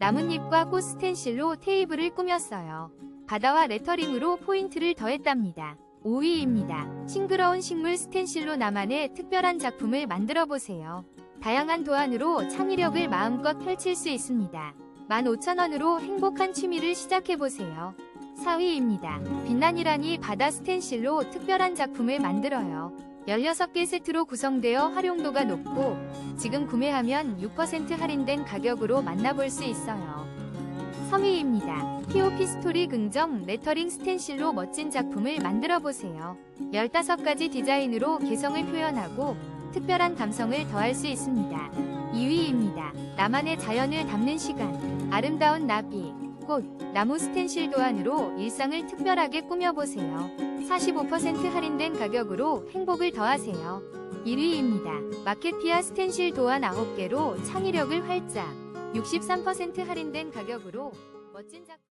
나뭇잎과 꽃 스텐실로 테이블을 꾸몄어요. 바다와 레터링으로 포인트를 더했답니다. 5위입니다. 싱그러운 식물 스텐실로 나만의 특별한 작품을 만들어 보세요. 다양한 도안으로 창의력을 마음껏 펼칠 수 있습니다. 15,000원으로 행복한 취미를 시작해 보세요. 4위입니다. 빛난이라니 바다 스텐실로 특별한 작품을 만들어요. 16개 세트로 구성되어 활용도가 높고 지금 구매하면 6% 할인된 가격으로 만나볼 수 있어요. 3위입니다. POP 스토리 긍정 레터링 스텐실로 멋진 작품을 만들어 보세요. 15가지 디자인으로 개성을 표현하고 특별한 감성을 더할 수 있습니다. 2위입니다. 나만의 자연을 담는 시간. 아름다운 나비, 꽃, 나무 스텐실 도안으로 일상을 특별하게 꾸며보세요. 45% 할인된 가격으로 행복을 더하세요. 1위입니다. 마켓피아 스텐실 도안 9개로 창의력을 활짝. 63% 할인된 가격으로 멋진 작품